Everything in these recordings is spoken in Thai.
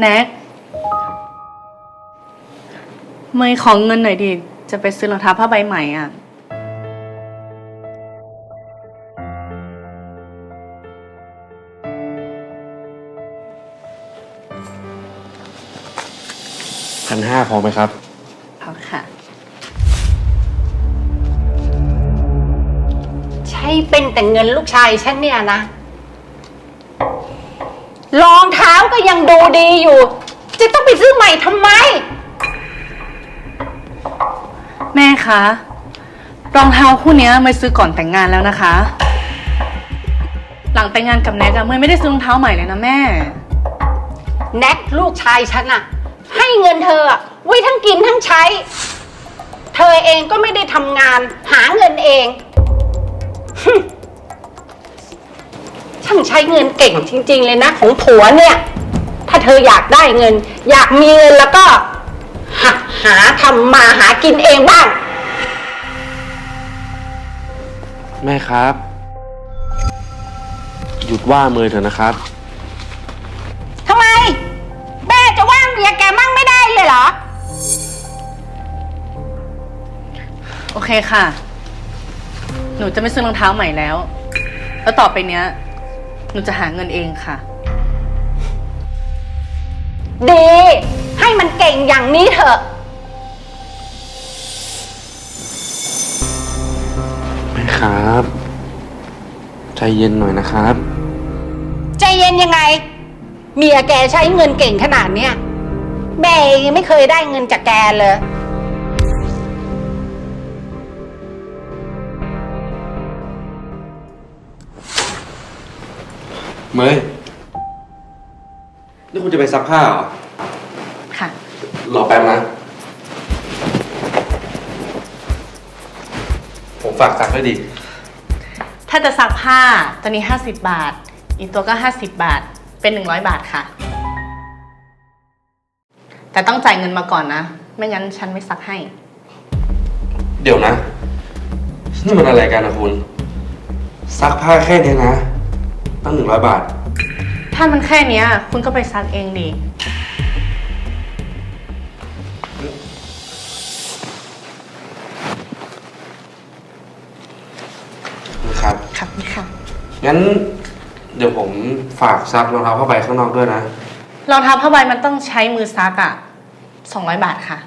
แน็กเมย์ของเงินหน่อยดิ จะไปซื้อรองเท้าผ้าใบใหม่อะ พันห้าพอไหมครับ พอค่ะ ใช่เป็นแต่เงินลูกชายฉันเนี่ยนะ รองเท้าก็ยังดูดีอยู่ จะต้องไปซื้อใหม่ทำไม แม่คะ รองเท้าคู่เนี้ยเมย์ซื้อก่อนแต่งงานแล้วนะคะ หลังแต่งงานกับแน็กอะเมย์ไม่ได้ซื้อรองเท้าใหม่เลยนะแม่ แน็กลูกชายฉันอะให้เงินเธออะไว้ทั้งกินทั้งใช้ เธอเองก็ไม่ได้ทำงาน หาเงินเอง ฮึ่ม ช่างใช้เงินเก่งจริง ๆ เลยนะ ของผัวเนี่ย ถ้าเธออยากได้เงิน อยากมีเงินแล้วก็หาหาทำมาหากินเองบ้าง แม่ครับ หยุดว่าเมยเถอะนะครับ ทำไม แม่จะว่างเมียแกมั่งไม่ได้เลยเหรอ โอเคค่ะ หนูจะไม่ซื้อรองเท้าใหม่แล้ว แล้วต่อไปเนี้ยห นูจะหาเงินเองค่ะ ดี ให้มันเก่งอย่างนี้เถอะ แม่ครับ ใจเย็นหน่อยนะครับ ใจเย็นยังไง เมียแกใช้เงินเก่งขนาดเนี้ยแม่เองยังไม่เคยได้เงินจากแกเลย เมยนี่คุณจะไปซักผ้าเหรอ ค่ะ รอแป๊บนะ ผมฝากซักด้วยดิ ถ้าจะซักผ้าตัวนี้ 50 บาท อีกตัวก็ 50 บาท เป็น 100 บาทค่ะ แต่ต้องจ่ายเงินมาก่อนนะ ไม่งั้นฉันไม่ซักให้ เดี๋ยวนะ นี่มันอะไรกันนะคุณ ซักผ้าแค่เนี้ยนะ ตั้งหนึ่งร้อยบาท ถ้ามันแค่เนี้ย คุณก็ไปซักเองดินะครับ ครับนี่ค่ะงั้น เดี๋ยวผมฝากซักรองเท้าผ้าใบข้างนอกด้วยนะ รองเท้าผ้าใบมันต้องใช้มือซักอะ200บาทค่ะ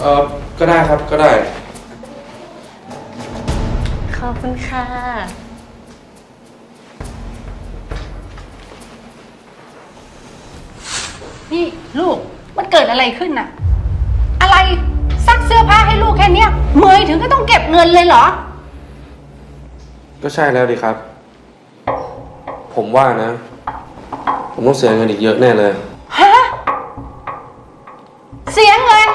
เออก็ได้ครับก็ได้ข อบคุณค่ะ นี่ลูกมันเกิดอะไรขึ้นน่ะ อะไรซักเสื้อผ้าให้ลูกแค่เนี้ยเมยถึงก็ต้องเก็บเงินเลยเหรอ ก็ใช่แล้วดิครับ ผมว่านะ ผมต้องเสียเงินอีกเยอะแน่เลย ฮะ เสียเงิน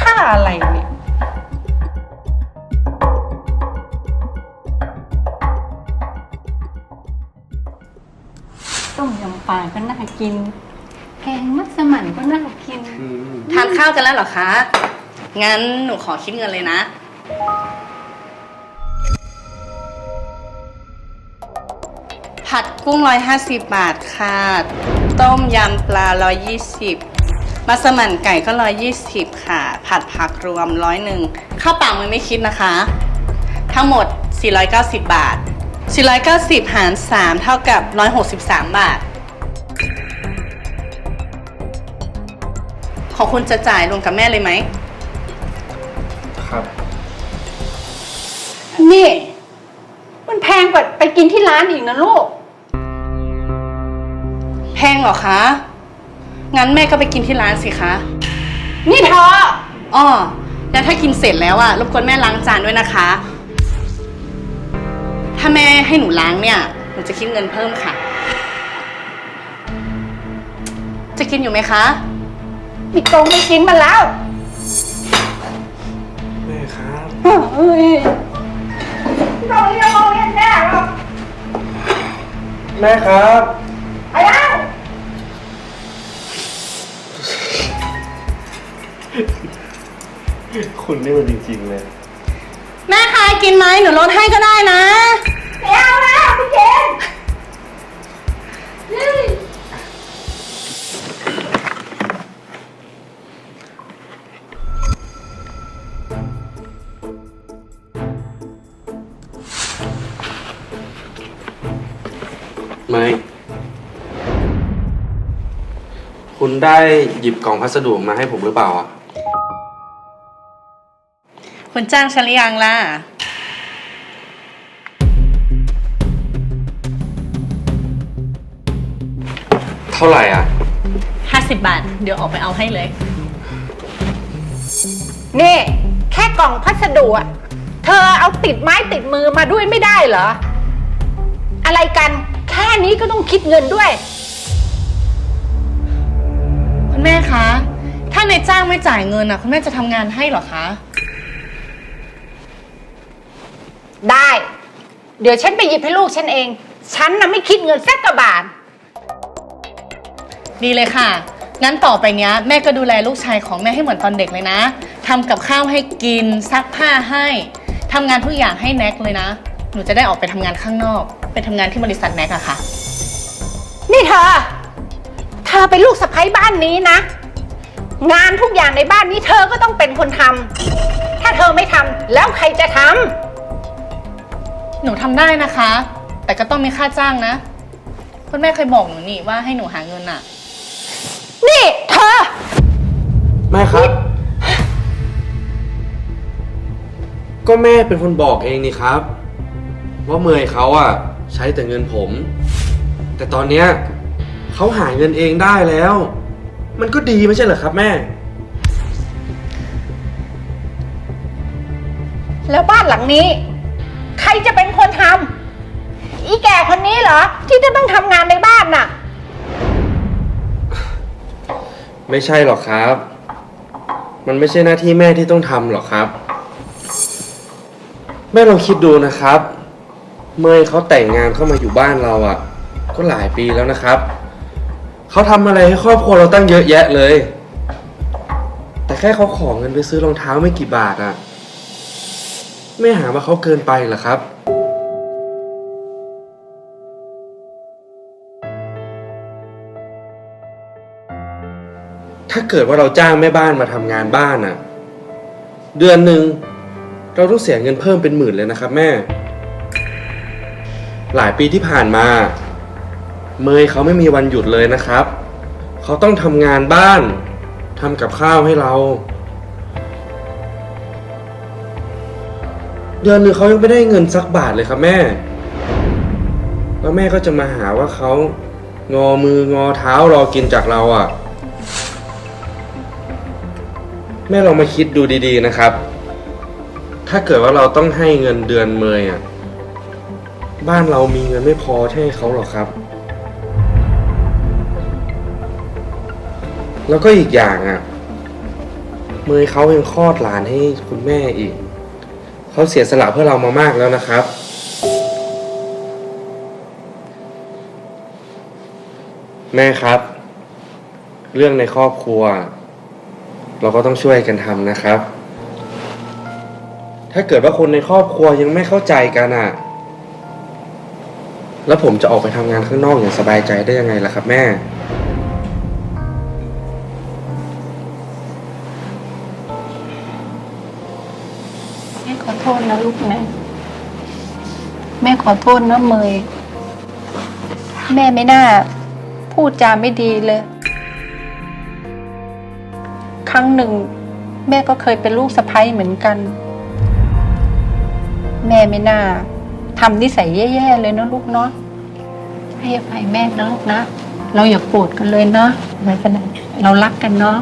ค่าอะไรเนี่ กิน แกงมัสมั่นก็น่ากิน ทานข้าวกันแล้วเหรอคะ งั้นหนูขอคิดเงินเลยนะ ผัดกุ้งร้อยห้าสิบบาทค่ะ ต้มยำปลาร้อยยี่สิบมัสมั่นไก่ก็ร้อยยี่สิบค่ะ ผัดผักรวมร้อยหนึ่งข้าวเปล่ามันไม่คิดนะคะ ทั้งหมด 490 บาท 490 หาร 3 เท่ากับ 163 บาท ของคุณจะจ่ายรวมกับแม่เลยไหม ครับ นี่ มันแพงกว่าไปกินที่ร้านอีกนะลูก แพงเหรอคะ งั้นแม่ก็ไปกินที่ร้านสิคะ นี่เธออ้อแล้วถ้ากินเสร็จแล้วอะรบกวนแม่ล้างจานด้วยนะคะ ถ้าแม่ให้หนูล้างเนี่ย หนูจะคิดเงินเพิ่มค่ะ จะกินอยู่ไหมคะ มีโกงไม่กินมาแล้วแม่ครับเฮ้ยเราเรียกเราเรียกแน่หรอกแม่ครับไปแล้วคุณนี่มันจริงๆเลย แม่คะกินไหมหนูลดให้ก็ได้ ไม่คุณได้หยิบกล่องพัสดุมาให้ผมหรือเปล่าอะ คุณจ้างฉันหรือยังล่ะ เท่าไหร่อะ 50 บาท เดี๋ยวออกไปเอาให้เลย นี่ แค่กล่องพัสดุอะเธอเอาติดไม้ติดมือมาด้วยไม่ได้เหรอ อะไรกัน แค่นี้ก็ต้องคิดเงินด้วย คุณแม่คะ ถ้านายจ้างไม่จ่ายเงินอะ คุณแม่จะทำงานให้เหรอคะ ได้ เดี๋ยวฉันไปหยิบให้ลูกฉันเอง ฉันน่ะไม่คิดเงินสักกระบาท ดีเลยค่ะ งั้นต่อไปเนี้ยแม่ก็ดูแลลูกชายของแม่ให้เหมือนตอนเด็กเลยนะทำกับข้าวให้กินซักผ้าให้ทำงานทุกอย่างให้แน็กเลยนะ หนูจะได้ออกไปทำงานข้างนอก ไปทำงานที่บริษัทแน็กอะค่ะ นี่เธอ เธอเป็นลูกสะใภ้บ้านนี้นะ งานทุกอย่างในบ้านนี้เธอก็ต้องเป็นคนทำถ้าเธอไม่ทำแล้วใครจะทหนูทำได้นะคะ แต่ก็ต้องมีค่าจ้างนะ คุณแม่เคยบอกหนูนี่ว่าให้หนูหาเงินอะำนี่เธอ แม่ครับ ก็แม่เป็นคนบอกเองนี่ครับ ว่าเมยเขาอะใช้แต่เงินผม แต่ตอนเนี้ยเขาหาเงินเองได้แล้ว มันก็ดีไม่ใช่เหรอครับแม่ แล้วบ้านหลังนี้ ใครจะเป็นคนทำอีแก่คนนี้เหรอ ที่จะต้องทำงานในบ้านน่ะ ไม่ใช่หรอกครับ มันไม่ใช่หน้าที่แม่ที่ต้องทำหรอกครับ แม่ลองคิดดูนะครับ เมยเขาแต่งงานเข้ามาอยู่บ้านเราอะ่ะ ก็หลายปีแล้วนะครับ เขาทำอะไรให้ครอบครัวเราตั้งเยอะแยะเลย แต่แค่เขาขอเงินไปซื้อรองเท้าไม่กี่บาทอะ่ะ ไม่หาว่าเขาเกินไปเหรอครับ ถ้าเกิดว่าเราจ้างแม่บ้านมาทำงานบ้านอะ เดือนหนึ่งเราต้องเสียเงินเพิ่มเป็นหมื่นเลยนะครับแม่ หลายปีที่ผ่านมา เมยเขาไม่มีวันหยุดเลยนะครับ เขาต้องทำงานบ้านทำกับข้าวให้เรา เดือนหนึ่งเขายังไม่ได้เงินสักบาทเลยครับแม่ แล้วแม่ก็จะมาหาว่าเขางอมืองอเท้ารอกินจากเราอะ แม่ลองมาคิดดูดีๆนะครับ ถ้าเกิดว่าเราต้องให้เงินเดือนเมยอะ บ้านเรามีเงินไม่พอให้เขาหรอกครับ แล้วก็อีกอย่างอะ เมยเขายังคลอดหลานให้คุณแม่อีก เขาเสียสละเพื่อเรามามากแล้วนะครับ แม่ครับ เรื่องในครอบครัว เราก็ต้องช่วยกันทำนะครับ ถ้าเกิดว่าคนในครอบครัวยังไม่เข้าใจกันอะ แล้วผมจะออกไปทำงานข้างนอกอย่างสบายใจได้ยังไงล่ะครับแม่ แม่ขอโทษนะลูกนะ แม่ขอโทษนะเมย แม่ไม่น่า พูดจาไม่ดีเลย ครั้งหนึ่ง แม่ก็เคยเป็นลูกสะใภ้เหมือนกัน แม่ไม่น่า ทำนิสัยแย่ๆเลยนะลูกเนาะให้อภัยแม่นะลูกนะ เราอย่าโกรธกันเลยเนาะไม่เป็นไรเรารักกันเนาะ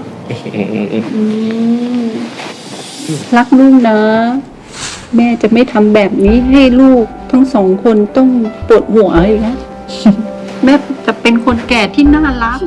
อืมรักลูกนะ แม่จะไม่ทำแบบนี้ให้ลูกทั้งสองคนต้องปวดหัวอีกนะแม่จะเป็นคนแก่ที่น่ารัก